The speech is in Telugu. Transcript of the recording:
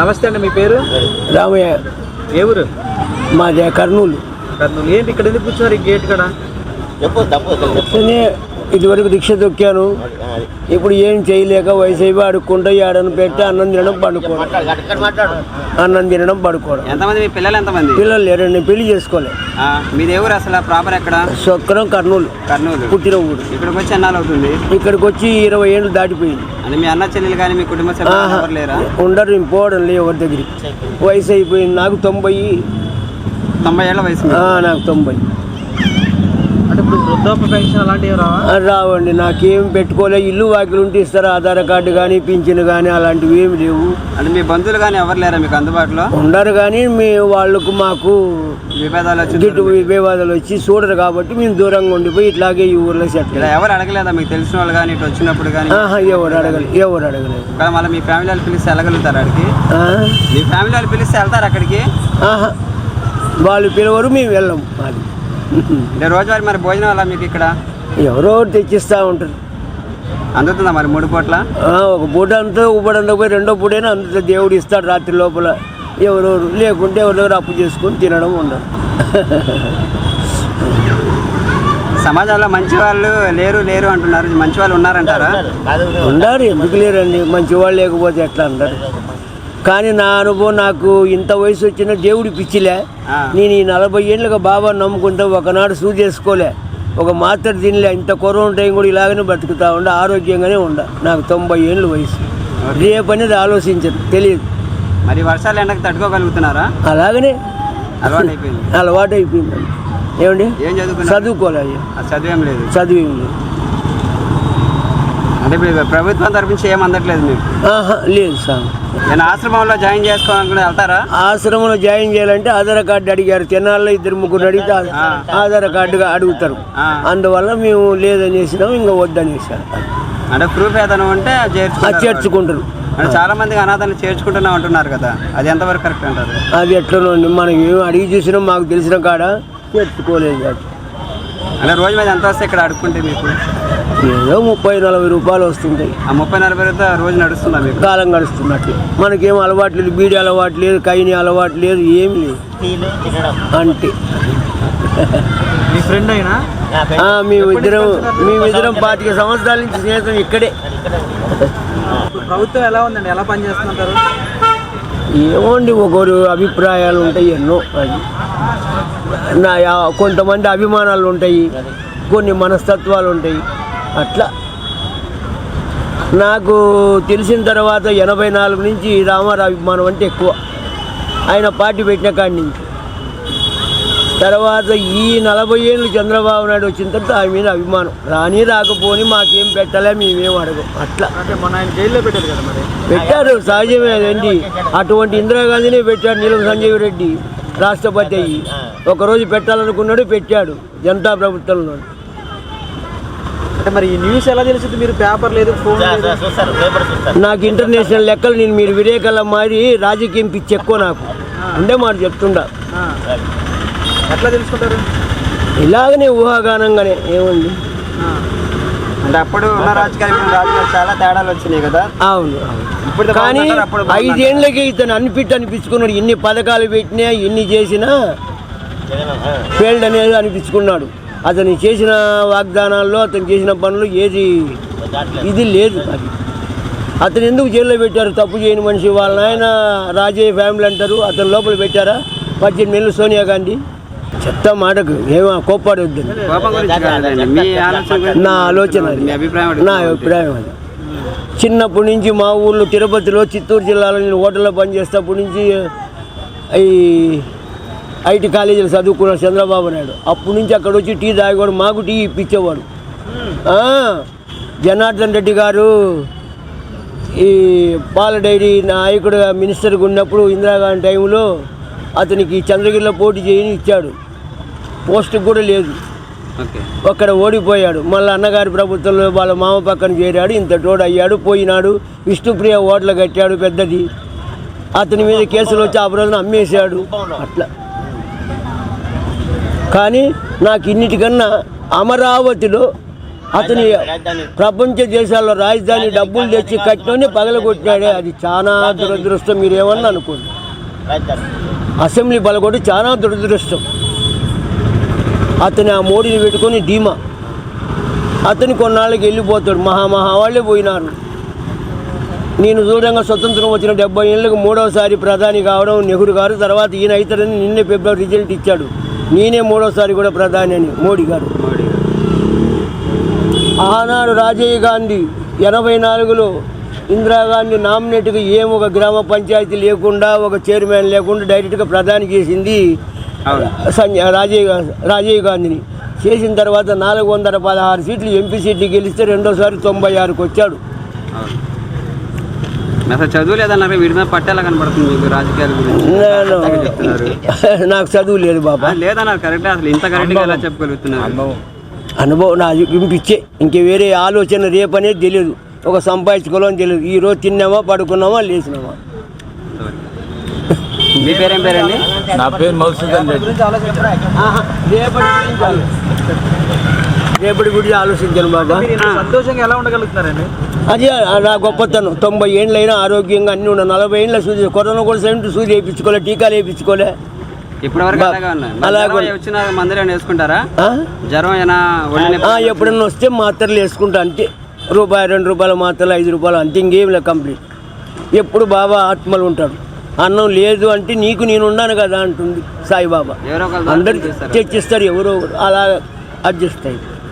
నమస్తే అండి మీ పేరు? రామయ్య. ఏ ఊరు? మాది కర్నూలు. కర్నూలు. ఏంటి ఇక్కడ ఎందుకు కూర్చున్నారు ఈ గేట్ కాడ అట్లనే ఇదివరకు రిక్ష తొక్కాను. ఇప్పుడు ఏం చేయలేక వయసు అయిపోయి అడుక్కుంటా ఏడను పెట్టి అన్నం తినడం పడుకోవడం. అన్నం తినడం పడుకోవడం. ఎంతమంది మీ పిల్లలు ఎంతమంది? పిల్లలు లేరు నేను పెళ్ళి చేసుకోలే. ఆ, మీది ఎవరు అసలు ప్రాపర్ ఎక్కడ? సొక్కరం కర్నూలు. కర్నూలు. పుట్టిన ఊరు. ఇక్కడికి వచ్చి ఎన్నాళ్ళు అవుతుంది? ఇక్కడికి వచ్చి ఇరవై ఏళ్ళు దాటిపోయింది. అంటే మీ అన్న చెల్లెలు కానీ మీ కుటుంబ సభ్యులు లేరా? ఉండరు నేను పోవడం లే ఎవరి దగ్గరికి. వయసు అయిపోయింది నాకు తొంభై. తొంభై ఏళ్ళ వయసు నాకు తొంభై. వృద్ధాప్య పెన్షన్ అలాంటివి రావా? రావండి. నాకేం పెట్టుకోలే. ఇల్లు వాకిలు ఉంటే ఇస్తారు. ఆధార్ కార్డు కానీ పింఛన్ కానీ అలాంటివి ఏమి లేవు. అంటే మీ బంధువులు కానీ ఎవరు లేరా మీకు అందుబాటులో? ఉండరు కానీ మీ వాళ్ళకు మాకు విభేదాలు వచ్చి గిట్టు వివాదాలు వచ్చి చూడరు కాబట్టి మేము దూరంగా ఉండిపోయి ఇట్లాగే ఈ ఊర్లో సెటిల్ ఇలా ఎవరు అడగలేదా? మీకు తెలిసిన వాళ్ళు కానీ ఇటు వచ్చినప్పుడు కానీ ఆహా ఎవరు అడగలేదు ఎవరు అడగలేదు. ఇక్కడ మళ్ళీ మీ ఫ్యామిలీ వాళ్ళు పిలిస్తే వెళ్ళగలుగుతారు అక్కడికి? ఆ? మీ ఫ్యామిలీ వాళ్ళు పిలిస్తే వెళ్తారు అక్కడికి? ఆహా వాళ్ళు పిలవరు మేము వెళ్ళం అది రోజువారీ మరి భోజనం అలా మీకు ఇక్కడ? ఎవరో తెచ్చిస్తూ ఉంటారు. అందుతుందా మరి మూడు పూట్ల? ఒక పూట అంతా ఒక పూట అంతా పోయి రెండో పూటైనా అంత దేవుడు ఇస్తాడు రాత్రి లోపల. ఎవరెవరు లేకుంటే ఎవరి దగ్గర అప్పు చేసుకొని తినడం ఉండదు. సమాజంలో మంచి వాళ్ళు లేరు లేరు అంటున్నారు. మంచి వాళ్ళు ఉన్నారంటారా? ఉండారు ఎందుకు లేరండి? మంచి వాళ్ళు లేకపోతే ఎట్లా అంటారు? కానీ నా అనుభవం నాకు ఇంత వయసు వచ్చిన దేవుడి పిచ్చిలే. నేను ఈ నలభై ఏళ్ళుగా బాబా నమ్ముకుంటా ఒకనాడు సూ చేసుకోలే. ఒక మాత్ర తినలే. ఇంత కరోనా టైం కూడా ఇలాగనే బతుకుతా ఉండ ఆరోగ్యంగానే ఉండ. నాకు తొంభై ఏళ్ళు వయసు. రేపనేది ఆలోచించదు తెలియదు. మరి వర్షాలు ఎండకు తట్టుకోగలుగుతున్నారా? అలాగనే అలవాటు అయిపోయింది అలవాటు అయిపోయింది ఏమండి? ఏం చదువుకున్నారు? చదువుకోలే అయ్యా. ఆ చదువేం లేదు. చదువు లేదు. అంటే ప్రభుత్వం తరపు నుంచి ఏం అందట్లేదు మీకు? ఆహా లేదు సార్. నేను ఆశ్రమంలో జాయిన్ చేసుకోవాలనుకుంటే వెళ్తారా? ఆశ్రమంలో జాయిన్ చేయాలంటే ఆధార్ కార్డు అడిగారు. తెనాల్లో ఇద్దరు ముగ్గురు అడిగితే ఆధార్ కార్డుగా అడుగుతారు. అందువల్ల మేము లేదనేసినాం ఇంకా వద్దనేసాం అంటే ప్రూఫ్ ఏదైనా ఉంటే చేర్చుకుంటారు. అంటే చాలా మంది అనాథాన్ని చేర్చుకుంటున్నాం అంటున్నారు కదా. అది ఎంతవరకు కరెక్ట్ అంటారు? అది ఎట్లనో మనం ఏం అడిగి చూసినా మాకు తెలిసిన కాడ చేర్చుకోలేదు అంటే రోజు మీద ఎంత వస్తే ఇక్కడ అడుక్కుంటే మీకు? ఏదో ముప్పై నలభై రూపాయలు వస్తుంటాయి ఆ ముప్పై నలభై రూపాయలతో రోజు నడుస్తుందా మీకు? కాలం గడుస్తున్నట్టు మనకేం అలవాటు లేదు బీడీ అలవాటు లేదు కైని అలవాటు లేదు ఏమి లేదు. అంటే. మీ ఫ్రెండ్ అయినా? ఆ, మేమిద్దరం మేమిద్దరం పాతిక సంవత్సరాల నుంచి స్నేహితం ఇక్కడే. ప్రభుత్వం ఎలా ఉందండి? ఎలా పనిచేస్తుంటారు ఏమోండి ఒకరు అభిప్రాయాలు ఉంటాయి ఎన్నో. అది. నా యా- కొంతమంది అభిమానాలు ఉంటాయి కొన్ని మనస్తత్వాలు ఉంటాయి. అట్లా. నాకు తెలిసిన తర్వాత ఎనభై నాలుగు నుంచి రామారావు అభిమానం అంటే ఎక్కువ. ఆయన పార్టీ పెట్టిన కాడి నుంచి. తర్వాత ఈ నలభై ఏళ్ళు చంద్రబాబు నాయుడు వచ్చిన తర్వాత ఆయన మీద అభిమానం. రాని రాకపోని మాకేం పెట్టలే మేమేం అడగం. అట్లా. పెట్టారు కదా మరి. పెట్టారు సహజమే అదండి అటువంటి ఇందిరాగాంధీనే పెట్టాడు నీలం సంజీవ్ రెడ్డి రాష్ట్రపతి అయ్యి. ఒకరోజు పెట్టాలనుకున్నాడు పెట్టాడు జనతా ప్రభుత్వంలో. అంటే మరి ఈ న్యూస్ ఎలా తెలుస్తుంది మీరు పేపర్ లేదు ఫోన్ నాకు ఇంటర్నేషనల్ లెక్కలు నేను మీరు విలేకరుల మారి రాజకీయం పిచ్చి ఎక్కువ నాకు. అంటే మాట చెప్తుండా. ఎట్లా తెలుసుకుంటారు? ఇలాగనే ఊహాగానంగానే ఏముంది. అంటే అప్పుడు ఉన్న రాజకీయాలు ఇప్పుడు రాజకీయాలు చాలా తేడాలు వచ్చినాయి కదా? అవును ఇప్పుడు కానీ. ఐదేళ్ళకి ఇతను అనిపిట్టు అనిపించుకున్నాడు. ఎన్ని పథకాలు పెట్టినా ఎన్ని చేసినా ఫెయిల్డ్ అనేది అనిపించుకున్నాడు. అతను చేసిన వాగ్దానాల్లో అతను చేసిన పనులు ఏది ఇది లేదు అది. అతను ఎందుకు జైల్లో పెట్టారు? తప్పు చేయని మనిషి వాళ్ళ నాయన రాజయ్య ఫ్యామిలీ అంటారు. అతను లోపల పెట్టారా? పద్దెనిమిది నెలలు సోనియా గాంధీ. చెత్త మాటకు ఏమో కోప్పాడొద్దు. నా ఆలోచన నా. అభిప్రాయం అది. చిన్నప్పటి నుంచి మా ఊళ్ళో తిరుపతిలో చిత్తూరు జిల్లాలో నేను హోటల్లో పనిచేసేటప్పటి నుంచి ఈ ఐటీ కాలేజీలో చదువుకున్నాడు చంద్రబాబు నాయుడు. అప్పటి నుంచి అక్కడ వచ్చి టీ తాగేవాడు మాకు టీ ఇప్పించేవాడు. జనార్దన్ రెడ్డి గారు ఈ పాల డైరీ నాయకుడుగా మినిస్టర్గా ఉన్నప్పుడు ఇందిరాగాంధీ టైంలో అతనికి చంద్రగిరిలో పోటీ చేయని ఇచ్చాడు. పోస్టుకు కూడా లేదు. అక్కడ ఓడిపోయాడు. మళ్ళీ అన్నగారి ప్రభుత్వంలో వాళ్ళ మామ పక్కన చేరాడు. ఇంత తోడు అయ్యాడు పోయినాడు. విష్ణుప్రియ ఓట్లు కట్టాడు పెద్దది. అతని మీద కేసులు వచ్చి ఆ రోజున అమ్మేశాడు. అట్లా. కానీ నాకు ఇన్నిటికన్నా అమరావతిలో అతని ప్రపంచ దేశాల్లో రాజధాని డబ్బులు తెచ్చి కట్టినోని పగలగొట్టినాడే. అది చాలా దురదృష్టం మీరు ఏమన్నా అనుకోండి అసెంబ్లీ పగలగొట్టి చాలా దురదృష్టం. అతని ఆ మోడీని పెట్టుకొని ధీమా. అతని కొన్నాళ్ళకి వెళ్ళిపోతాడు. మహా మహా వాళ్ళే పోయినారు. నేను చూడంగా స్వతంత్రం వచ్చిన డెబ్బై ఏళ్ళకు మూడవసారి ప్రధాని కావడం నెహ్రూ గారు తర్వాత ఈయన అవుతాడని నిన్నే ఫిబ్రవరి రిజల్ట్ ఇచ్చాడు. నేనే మూడోసారి కూడా ప్రధాని అని మోడీ గారు. ఆనాడు రాజీవ్ గాంధీ ఎనభై నాలుగులో ఇందిరాగాంధీ నామినేట్గా ఏం ఒక గ్రామ పంచాయతీ లేకుండా ఒక చైర్మన్ లేకుండా డైరెక్ట్గా ప్రధాని చేసింది రాజీవ్ రాజీవ్ గాంధీని. చేసిన తర్వాత నాలుగు వందల పదహారు సీట్లు ఎంపీ సీట్లు గెలిస్తే రెండోసారి తొంభై ఆరుకు వచ్చాడు. అసలు చదువు లేదన్నారు వీడి మీద పట్టేలా కనబడుతుంది మీకు రాజకీయాల గురించి. నాకు చదువు లేదు బాబా. లేదన్నారు కరెక్ట్ అసలు ఇంత కరెక్ట్గా ఎలా చెప్పగలుగుతున్నారు? అనుభవం. నా ఇంపిచ్చే ఇంక వేరే ఆలోచన రేపనేది తెలియదు. ఒక సంపాదించుకోవాలని తెలియదు. ఈ రోజు తిన్నామా పడుకున్నామా లేచినామా మీ పేరేం పేరండి? నా పేరు మధుసూదన్ రెడ్డి. గురించి ఆలోచించరా రేపటి గురించి ఆలోచించను. బాబా. సంతోషంగా ఎలా ఉండగలుగుతున్నారండి? అది నా గొప్పతనం. తొంభై ఏండ్లైనా ఆరోగ్యంగా అన్ని ఉన్న నలభై ఏండ్ల సూది కరోనా కూడా సెవెంటీ సూది వేయించుకోలే టీకాలు వేయించుకోలే. ఆ, ఎప్పుడన్నా వస్తే మాత్రలు వేసుకుంటా అంతే. రూపాయి రెండు రూపాయల మాత్రలు ఐదు రూపాయలు అంతే. ఇంకేం లేదు కంప్లీట్. ఎప్పుడు బాబా ఆత్మలు ఉంటాడు అన్నం లేదు అంటే నీకు నేను ఉన్నాను కదా అంటుంది సాయిబాబా. ఎవరో ఒకరు అందరు చేస్తారు. తెచ్చిస్తారు ఎవరో. అలా అడ్జస్ట్ అయ్యి